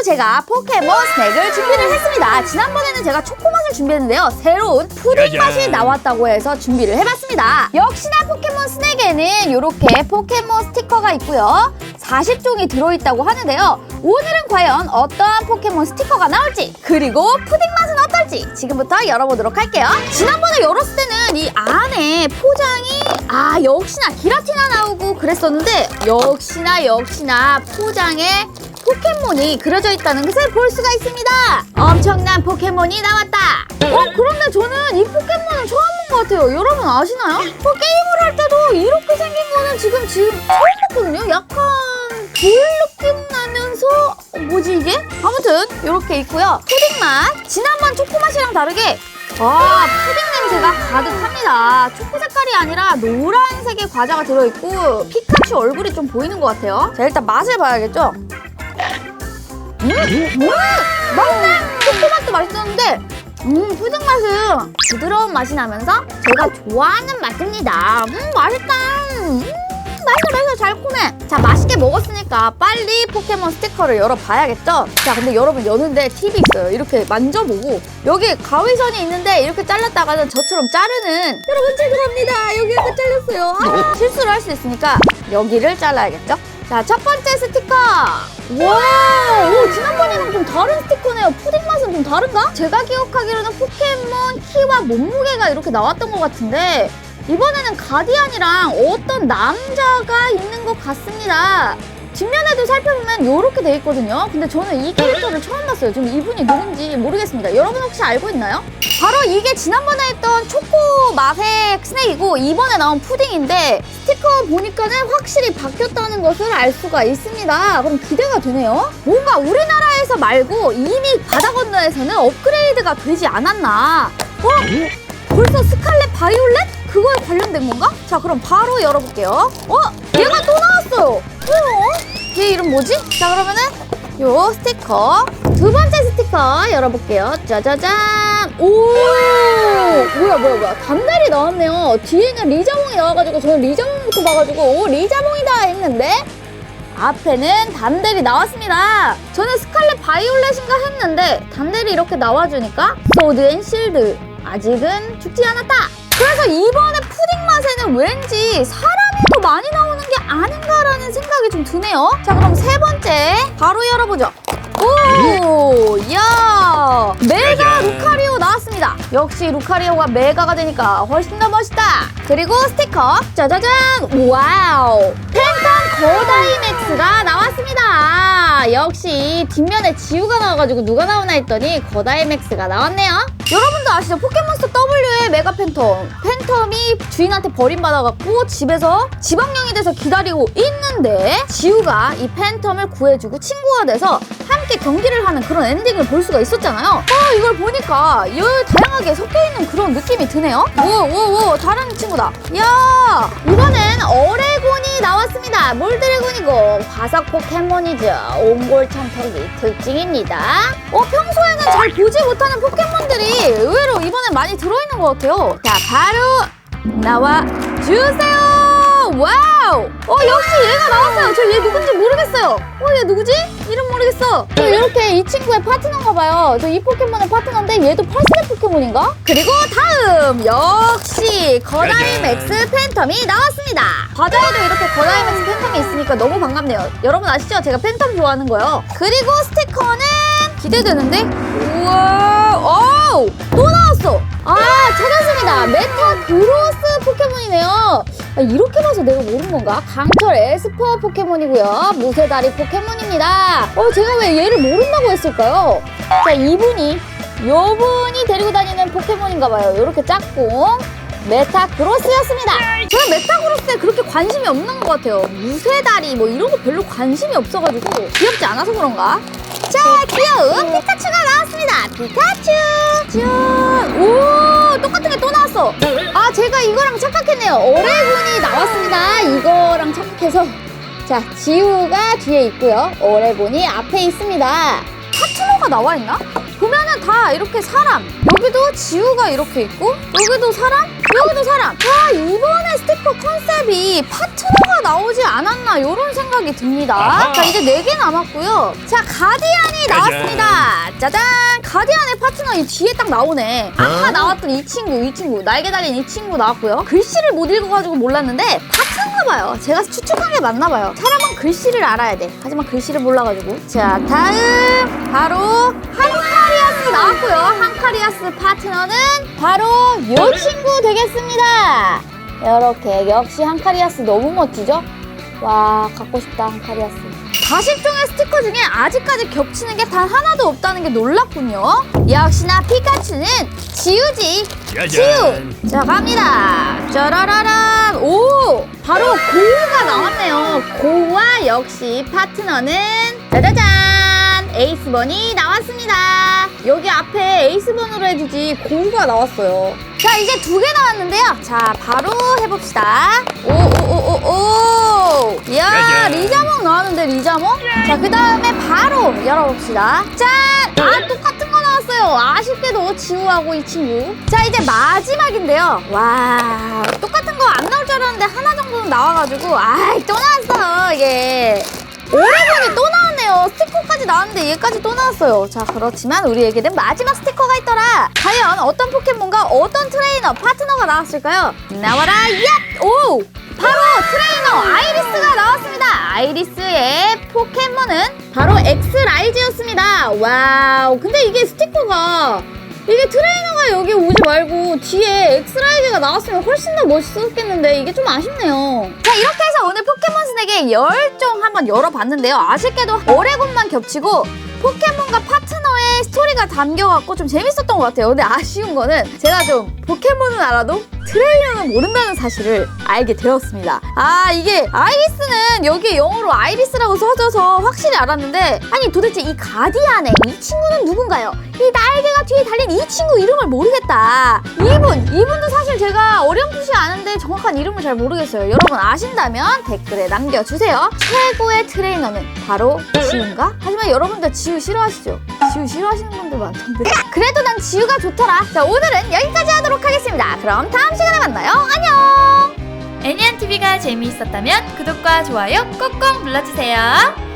이번에도 제가 포켓몬 스낵을 준비를 했습니다. 지난번에는 제가 초코맛을 준비했는데요. 새로운 푸딩 맛이. 나왔다고 해서 준비를 해봤습니다. 역시나 포켓몬 스낵에는 이렇게 포켓몬 스티커가 있고요. 40종이 들어있다고 하는데요. 오늘은 과연 어떠한 포켓몬 스티커가 나올지 그리고 푸딩 맛은 어떨지 지금부터 열어보도록 할게요. 지난번에 열었을 때는 이 안에 포장이 아 역시나 기라티나 나오고 그랬었는데 역시나 역시나 포장에 포켓몬이 그려져 있다는 것을 볼 수가 있습니다. 엄청난 포켓몬이 나왔다. 어 그런데 저는 이 포켓몬은 처음 본 것 같아요. 여러분 아시나요? 뭐 게임을 할 때도 이렇게 생긴 거는 지금 지금 처음 봤거든요. 약간 돌 느낌 나면서 어, 뭐지 이게? 아무튼 이렇게 있고요. 푸딩 맛 지난번 초코 맛이랑 다르게 아 푸딩 냄새가 가득합니다. 초코 색깔이 아니라 노란색의 과자가 들어있고 피카츄 얼굴이 좀 보이는 것 같아요. 자 일단 맛을 봐야겠죠. 음, 음, 맛있네. 초코 맛도 맛있었는데, 음, 푸딩 맛은 부드러운 맛이 나면서 제가 좋아하는 맛입니다. 음, 맛있다. 음, 맛있어, 맛있어, 달콤해. 자, 맛있게 먹었으니까 빨리 포켓몬 스티커를 열어봐야겠죠? 자, 근데 여러분 여는데 팁이 있어요. 이렇게 만져보고 여기 가위선이 있는데 이렇게 잘랐다가는 저처럼 자르는 여러분 죄송합니다. 여기 약간 잘렸어요. 아, 실수를 할 수 있으니까 여기를 잘라야겠죠? 자, 첫 번째 스티커. 와, 오, 지난번이랑 좀 다른 스티커네요. 푸딩 맛은 좀 다른가? 제가 기억하기로는 포켓몬 키와 몸무게가 이렇게 나왔던 것 같은데 이번에는 가디안이랑 어떤 남자가 있는 것 같습니다. 뒷면에도 살펴보면 이렇게 돼 있거든요. 근데 저는 이 캐릭터를 처음 봤어요. 지금 이분이 누군지 모르겠습니다. 여러분 혹시 알고 있나요? 바로 이게 지난번에 했던 초코 맛의 스낵이고 이번에 나온 푸딩인데 스티커 보니까는 확실히 바뀌었다는 것을 알 수가 있습니다. 그럼 기대가 되네요. 뭔가 우리나라에서 말고 이미 바다 건너에서는 업그레이드가 되지 않았나. 어? 벌써 스칼렛 바이올렛? 그거에 관련된 건가? 자 그럼 바로 열어볼게요. 어? 얘가 또 나왔어요. 어? 얘 이름 뭐지? 자 그러면은 요 스티커 두 번째 스티커 열어볼게요. 짜자잔. 오 뭐야 뭐야 뭐야 단달이 나왔네요. 뒤에는 리자몽이 나와가지고 저는 리자몽 부터 봐가지고 오 리자몽이다 했는데 앞에는 단델이 나왔습니다. 저는 스칼렛 바이올렛인가 했는데 단델이 이렇게 나와주니까 소드 앤 실드 아직은 죽지 않았다. 그래서 이번에 푸딩 맛에는 왠지 사람이 더 많이 나오는 게 아닌가라는 생각이 좀 드네요. 자 그럼 세 번째 바로 열어보죠. 오, 야, 메가 짜잔. 루카리오 나왔습니다. 역시 루카리오가 메가가 되니까 훨씬 더 멋있다. 그리고 스티커, 짜자잔, 와우, 팬텀 거다이맥스가 나왔습니다. 역시 뒷면에 지우가 나와가지고 누가 나오나 했더니 거다이맥스가 나왔네요. 여러분도 아시죠? 포켓몬스터 W의 메가 팬텀. 팬텀이 주인한테 버림받아갖고 집에서 지방령이 돼서 기다리고 있는데 지우가 이 팬텀을 구해주고 친구가 돼서 함께 경기를 하는 그런 엔딩을 볼 수가 있었잖아요. 아 이걸 보니까 이 다양하게 섞여있는 그런 느낌이 드네요. 오오오 다른 친구다. 야 이번엔 어레곤이 나왔습니다. 몰드래곤이고 화석 포켓몬이죠. 옹골 참석이 특징입니다. 어 평소에는 잘 보지 못하는 포켓몬들이 의외로 이번엔 많이 들어있는 것 같아요. 자 바로 나와 주세요. 와우! 어 역시 얘가 나왔어요. 저 얘 누군지 모르겠어요. 어 얘 누구지? 이름 모르겠어. 저 이렇게 이 친구의 파트너인가 봐요. 저 이 포켓몬의 파트너인데 얘도 8세대 포켓몬인가? 그리고 다음 역시 거다이 맥스 팬텀이 나왔습니다. 과자에도 이렇게 거다이 맥스 팬텀이 있으니까 너무 반갑네요. 여러분 아시죠? 제가 팬텀 좋아하는 거요. 그리고 스티커는 기대되는데 우와 어우 또 나왔어 아 찾았습니다 아, 이렇게 봐서 내가 모르는 건가 강철 에스퍼 포켓몬이고요 무쇠다리 포켓몬입니다 어 제가 왜 얘를 모른다고 했을까요 자 이분이 요분이 데리고 다니는 포켓몬인가 봐요 이렇게 짝꿍 메타그로스였습니다. 저는 메타그로스에 그렇게 관심이 없는 것 같아요. 무쇠다리 뭐 이런 거 별로 관심이 없어가지고 귀엽지 않아서 그런가? 자, 귀여운 피카츄가 나왔습니다. 피카츄! 짠! 오, 똑같은 게 또 나왔어. 아, 제가 이거랑 착각했네요. 오레곤이 나왔습니다. 이거랑 착각해서. 자, 지우가 뒤에 있고요. 오레곤이 앞에 있습니다. 파트너가 나와 있나? 보면은 다 이렇게 사람. 여기도 지우가 이렇게 있고, 여기도 사람, 여기도 사람. 와 이번에 스티커 컨셉이 파트너가 나오지 않았나 이런 생각이 듭니다. 아하. 자 이제 네 개 남았고요. 자 가디안이 나왔습니다. 짜잔. 가디안의 파트너 이 뒤에 딱 나오네. 아까 나왔던 이 친구 이 친구 날개 달린 이 친구 나왔고요. 글씨를 못 읽어가지고 몰랐는데 파트너인가 봐요. 제가 추측한 게 맞나 봐요. 사람은 글씨를 알아야 돼. 하지만 글씨를 몰라가지고. 자 다음 바로 한카리아스 나왔고요. 한카리아스 파트너는 바로 요 친구 되겠습니다. 이렇게 역시 한카리아스 너무 멋지죠? 와 갖고 싶다 한카리아스. 40종의 스티커 중에 아직까지 겹치는 게 단 하나도 없다는 게 놀랍군요. 역시나 피카츄는 지우지. 짜잔. 지우. 자 갑니다. 짜라라란. 오 바로 고우가 나왔네요. 고우와 역시 파트너는 짜자잔 에이스번이 나왔습니다. 여기 앞에 에이스번으로 해주지 고우가 나왔어요. 자 이제 두 개 나왔는데요. 자 바로 해봅시다. 오 오 오 오오. 이야 짜잔. 리자몽 나왔는데 리자몽. 자 그 다음에 바로 열어봅시다. 짠. 아 똑같은 거 나왔어요. 아쉽게도 지우하고 이 친구. 자 이제 마지막인데요. 와 똑같은 거 안 나올 줄 알았는데 하나 정도는 나와가지고 아이 또 나왔어 이게. 오레곤이 또 나왔네 요. 스티커까지 나왔는데 얘까지 또 나왔어요. 자, 그렇지만 우리에게는 마지막 스티커가 있더라. 과연 어떤 포켓몬과 어떤 트레이너, 파트너가 나왔을까요? 나와라, 얍! 오! 바로 트레이너 아이리스가 나왔습니다. 아이리스의 포켓몬은 바로 엑스라이즈였습니다. 와우. 근데 이게 스티커가 이게 트레이너가 여기 오지 말고 뒤에 엑스라이즈가 나왔으면 훨씬 더 멋있었겠는데 이게 좀 아쉽네요. 자 이렇게 오늘 포켓몬 스낵의 10종 한번 열어봤는데요. 아쉽게도 오레곤만 겹치고 포켓몬과 파트너의 스토리가 담겨갖고 좀 재밌었던 것 같아요. 근데 아쉬운 거는 제가 좀 포켓몬은 알아도 트레이너는 모른다는 사실을 알게 되었습니다. 아 이게 아이리스는 여기 영어로 아이리스라고 써져서 확실히 알았는데 아니 도대체 이 가디안의 이 친구는 누군가요? 이 날개가 뒤에 달린 이 친구 이름을 모르겠다. 이분 이분도 사실 제가 어렴풋이 아는데 정확한 이름을 잘 모르겠어요. 여러분 아신다면 댓글에 남겨주세요. 최고의 트레이너는 바로 지우인가? 하지만 여러분들 지우 싫어하시죠? 지우 싫어하시는 분들 많던데. 그래도 난 지우가 좋더라. 자 오늘은 여기까지 하도록 하겠습니다. 그럼 다음 시간에 만나요. 안녕. 애니안TV가 재미있었다면 구독과 좋아요 꼭꼭 눌러주세요.